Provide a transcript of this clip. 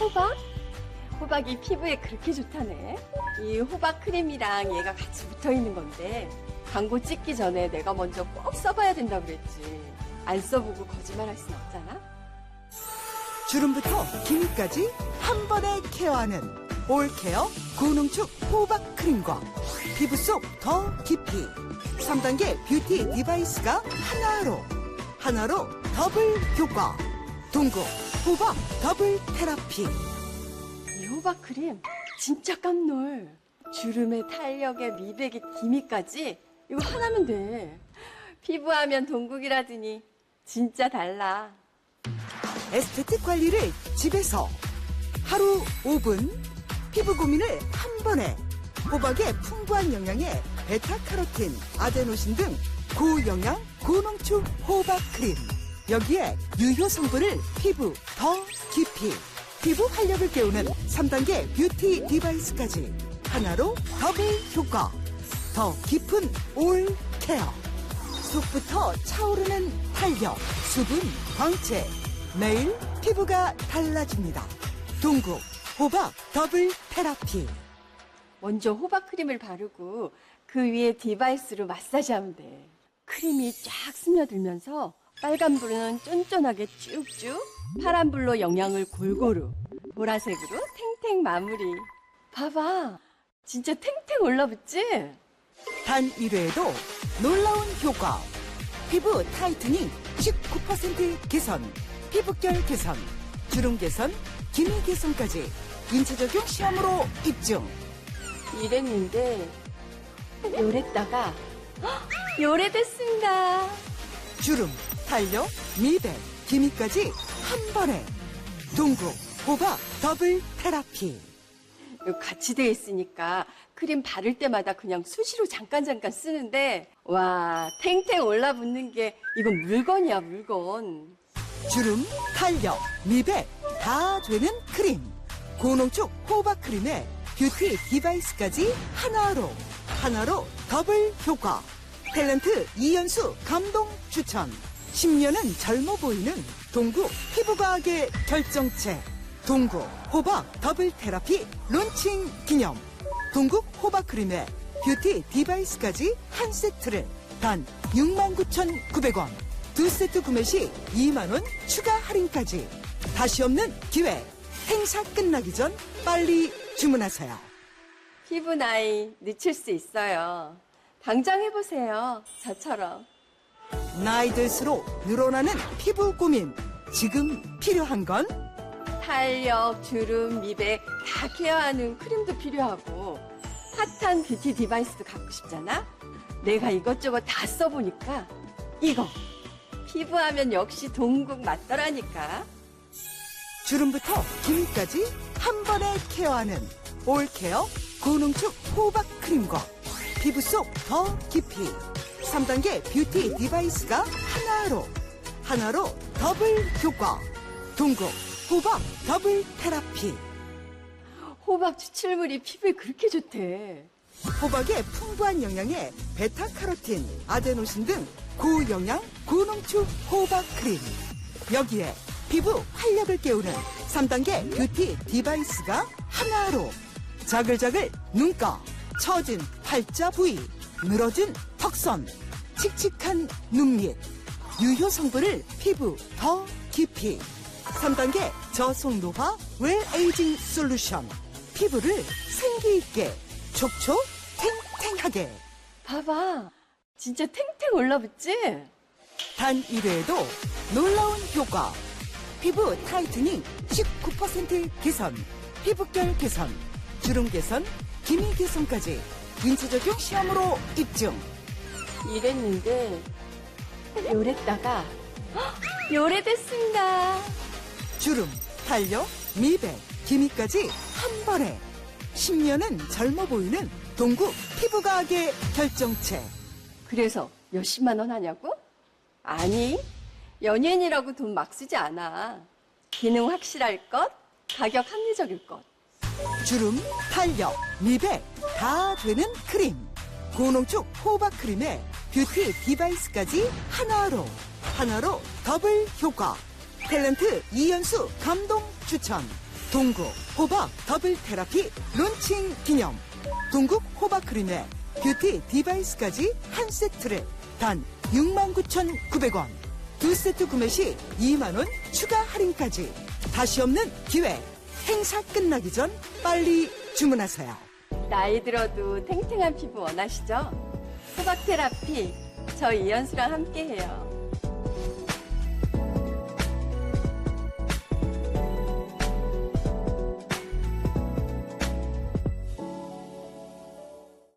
호박? 호박이 피부에 그렇게 좋다네. 이 호박 크림이랑 얘가 같이 붙어 있는 건데 광고 찍기 전에 내가 먼저 꼭 써봐야 된다 그랬지. 안 써보고 거짓말할 순 없잖아. 주름부터 기미까지 한 번에 케어하는 올케어 고농축 호박 크림과 피부 속 더 깊이 3단계 뷰티 디바이스가 하나로 하나로 더블 효과 동구 호박 더블 테라피 이 호박 크림 진짜 깜놀. 주름에 탄력에 미백에 기미까지 이거 하나면 돼. 피부하면 동국이라더니 진짜 달라. 에스테틱 관리를 집에서 하루 5분 피부 고민을 한 번에 호박의 풍부한 영양에 베타카로틴, 아데노신 등 고영양 고농축 호박 크림 여기에 유효 성분을 피부 더 깊이 피부 활력을 깨우는 3단계 뷰티 디바이스까지 하나로 더블 효과 더 깊은 올 케어 속부터 차오르는 탄력, 수분, 광채. 매일 피부가 달라집니다. 동국 호박 더블 테라피. 먼저 호박 크림을 바르고 그 위에 디바이스로 마사지하면 돼. 크림이 쫙 스며들면서 빨간불은 쫀쫀하게 쭉쭉, 파란불로 영양을 골고루, 보라색으로 탱탱 마무리. 봐봐. 진짜 탱탱 올라붙지? 단 1회에도 놀라운 효과. 피부 타이트닝 19% 개선, 피부결 개선, 주름 개선, 기미 개선까지 인체 적용 시험으로 입증. 이랬는데, 요랬다가, 헉, 요래됐습니다. 주름, 탄력, 미백, 기미까지 한 번에. 동국 호박 더블 테라피. 같이 돼 있으니까 크림 바를 때마다 그냥 수시로 잠깐 잠깐 쓰는데 와 탱탱 올라붙는 게 이건 물건이야 물건 주름, 탄력, 미백 다 되는 크림. 고농축 호박 크림에 뷰티 디바이스까지 하나로 하나로 더블 효과. 탤런트 이연수 감동 추천. 10년은 젊어 보이는 동구 피부과학의 결정체. 동구 호박 더블 테라피 론칭 기념. 동국 호박 크림에 뷰티 디바이스까지 한 세트를 단 69,900원. 두 세트 구매 시 2만원 추가 할인까지. 다시 없는 기회. 행사 끝나기 전 빨리 주문하세요. 피부 나이 늦출 수 있어요 당장 해보세요 저처럼 나이 들수록 늘어나는 피부 고민. 지금 필요한 건? 탄력 주름 미백 다 케어하는 크림도 필요하고 핫한 뷰티 디바이스도 갖고 싶잖아? 내가 이것저것 다 써보니까 이거. 피부하면 역시 동국 맞더라니까. 주름부터 기미까지 한 번에 케어하는 올케어 고농축 호박 크림과 피부 속 더 깊이 3단계 뷰티 디바이스가 하나로 하나로 더블 효과. 동국 호박 더블 테라피. 호박 추출물이 피부에 그렇게 좋대. 호박의 풍부한 영양에 베타카로틴, 아데노신 등 고영양 고농축 호박 크림. 여기에 피부 활력을 깨우는 3단계 뷰티 디바이스가 하나로. 자글자글 눈가, 처진 팔자 부위, 늘어진 턱선, 칙칙한 눈밑, 유효 성분을 피부 더 깊이 3단계 저속 노화 웰 에이징 솔루션 피부를 생기 있게 촉촉 탱탱하게. 봐봐. 진짜 탱탱 올라붙지? 단 1회에도 놀라운 효과. 피부 타이트닝 19% 개선 피부결 개선 주름 개선 기미 개선까지 인체 적용 시험으로 입증. 이랬는데 요랬다가 헉, 요래됐습니다. 주름 탄력 미백 기미까지 한 번에. 10년은 젊어 보이는 동구 피부과학의 결정체. 그래서 몇십만 원 하냐고? 아니 연예인이라고 돈 막 쓰지 않아. 기능 확실할 것 가격 합리적일 것 주름, 탄력, 미백 다 되는 크림. 고농축 호박 크림에 뷰티 디바이스까지 하나로 하나로 더블 효과. 탤런트 이연수 감동 추천. 동구 호박 더블 테라피 론칭 기념 동국 호박 크림에 뷰티 디바이스까지 한 세트를 단 69,900원 두 세트 구매 시 2만원 추가 할인까지 다시 없는 기회 행사 끝나기 전 빨리 주문하세요 나이 들어도 탱탱한 피부 원하시죠? 호박 테라피 저 이현수랑 함께해요.